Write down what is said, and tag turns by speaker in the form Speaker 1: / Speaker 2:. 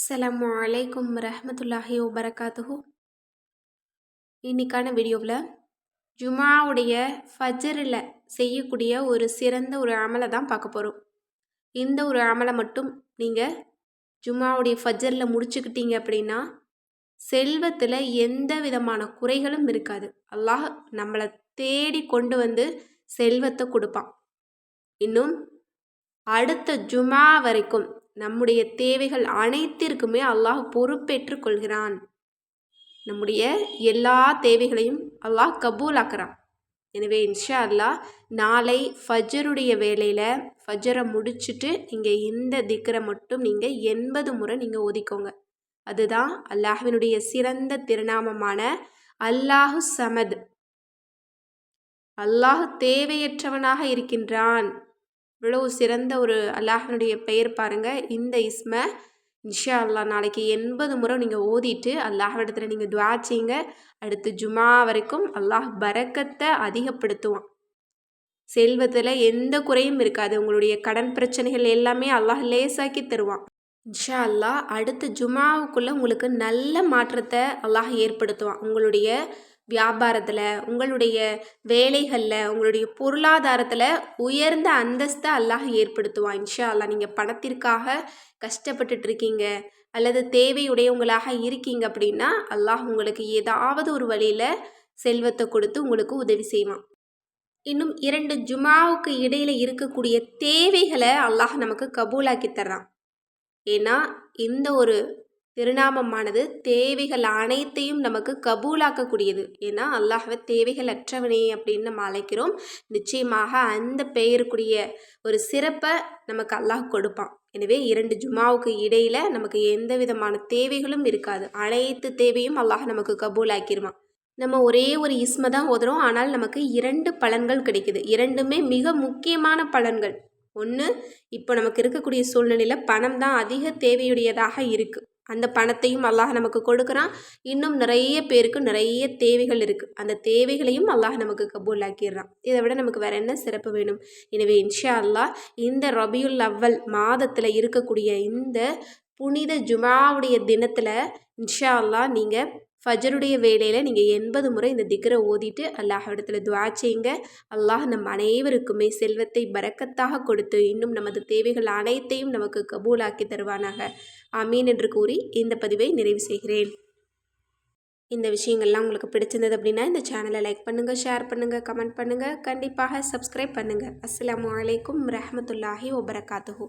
Speaker 1: அஸ்லாம் அலைக்கும் ரஹமத்துல்லாஹி வபரகாத்துஹு. இன்னைக்கான வீடியோவில் ஜுமாவுடைய ஃபஜரில் செய்யக்கூடிய ஒரு சிறந்த ஒரு அமலை தான் பார்க்க போகிறோம். இந்த ஒரு அமலை மட்டும் நீங்கள் ஜுமாவுடைய ஃபஜரில் முடிச்சுக்கிட்டீங்க அப்படின்னா செல்வத்தில் எந்த விதமான குறைகளும் இருக்காது. அல்லாஹ் நம்மளை தேடி கொண்டு வந்து செல்வத்தை கொடுப்பான். இன்னும் அடுத்த ஜுமா வரைக்கும் நம்முடைய தேவைகள் அனைத்திற்குமே அல்லாஹ் பொறுப்பேற்று கொள்கிறான். நம்முடைய எல்லா தேவைகளையும் அல்லாஹ் கபூலாக்குறான். எனவே இன்ஷா அல்லாஹ் நாளை ஃபஜருடைய வேலையில் ஃபஜரை முடிச்சுட்டு நீங்கள் இந்த திக்கரை மட்டும் நீங்கள் எண்பது முறை நீங்கள் ஒதுக்கோங்க. அதுதான் அல்லாஹினுடைய சிறந்த திருநாமமான அல்லாஹு சமத். அல்லாஹ் தேவையற்றவனாக இருக்கின்றான். இவ்வளோ சிறந்த ஒரு அல்லாஹனுடைய பெயர் பாருங்கள் இந்த இஸ்மை இன்ஷா அல்லா நாளைக்கு எண்பது முறை நீங்கள் ஓதிட்டு அல்லாஹிடத்தில் நீங்கள் துவா செய்யுங்க. அடுத்து ஜுமா வரைக்கும் அல்லாஹ் பறக்கத்தை அதிகப்படுத்துவான். செல்வத்தில் எந்த குறையும் இருக்காது. உங்களுடைய கடன் பிரச்சனைகள் எல்லாமே அல்லாஹ் லேசாக்கி தருவான். இன்ஷா அல்லாஹ் அடுத்த ஜுமாவுக்குள்ளே உங்களுக்கு நல்ல மாற்றத்தை அல்லாஹ் ஏற்படுத்துவான். உங்களுடைய வியாபாரத்தில் உங்களுடைய வேலைகளில் உங்களுடைய பொருளாதாரத்தில் உயர்ந்த அந்தஸ்தை அல்லாஹ் ஏற்படுத்துவான். இன்ஷா அல்லாஹ் நீங்கள் பணத்திற்காக கஷ்டப்பட்டுட்டு இருக்கீங்க அல்லது தேவையுடையவங்களாக இருக்கீங்க அப்படின்னா அல்லாஹ் உங்களுக்கு ஏதாவது ஒரு வழியில் செல்வத்தை கொடுத்து உங்களுக்கு உதவி செய்வான். இன்னும் இரண்டு ஜுமாவுக்கு இடையில் இருக்கக்கூடிய தேவைகளை அல்லாஹ் நமக்கு கபூலாக்கி தர்றான். ஏன்னா இந்த ஒரு திருநாமமானது தேவைகள் அனைத்தையும் நமக்கு கபூலாக்கக்கூடியது. ஏன்னா அல்லாஹவை தேவைகள் அற்றவனே அப்படின்னு நம்ம அழைக்கிறோம். நிச்சயமாக அந்த பெயருக்குரிய ஒரு சிறப்பை நமக்கு அல்லாஹ் கொடுப்பான். எனவே இரண்டு ஜுமாவுக்கு இடையில் நமக்கு எந்த விதமான தேவைகளும் இருக்காது. அனைத்து தேவையும் அல்லாஹ் நமக்கு கபூலாக்கிடுவான் நம்ம ஒரே ஒரு இஸ்மை தான் ஓதுறோம். ஆனால் நமக்கு இரண்டு பலன்கள் கிடைக்குது. இரண்டுமே மிக முக்கியமான பலன்கள். ஒன்று இப்போ நமக்கு இருக்கக்கூடிய சூழ்நிலையில் பணம் தான் அதிக தேவையுடையதாக இருக்குது அந்த பணத்தையும் அல்லாஹ் நமக்கு கொடுக்குறான். இன்னும் நிறைய பேருக்கு நிறைய தேவைகள் இருக்குது அந்த தேவைகளையும் அல்லாஹ் நமக்கு கபூல் ஆக்கிடுறான் இதை விட நமக்கு வேறு என்ன சிறப்பு வேணும்? எனவே இன்ஷா அல்லாஹ் இந்த ரபியுல் அவ்வல் மாதத்தில் இருக்கக்கூடிய இந்த புனித ஜுமாவுடைய தினத்தில் இன்ஷா அல்லாஹ் நீங்கள் ஃபஜருடைய வேலையில் நீங்கள் எண்பது முறை இந்த திக்கரை ஓதிட்டு அல்லாஹிடத்தில் துவா செய்யுங்க. அல்லாஹ் நம் அனைவருக்குமே செல்வத்தை பறக்கத்தாக கொடுத்து இன்னும் நமது தேவைகள் அனைத்தையும் நமக்கு கபூலாக்கி தருவானாக. அமீன் என்று கூறி இந்த பதிவை நிறைவு செய்கிறேன். இந்த விஷயங்கள்லாம் உங்களுக்கு பிடிச்சிருந்தது அப்படின்னா இந்த சேனலை லைக் பண்ணுங்கள் ஷேர் பண்ணுங்கள் கமெண்ட் பண்ணுங்கள் கண்டிப்பாக சப்ஸ்கிரைப் பண்ணுங்கள் அஸ்லாம் வலைக்கம் ரஹமத்துல்லாஹி ஒபரகாத்துஹூ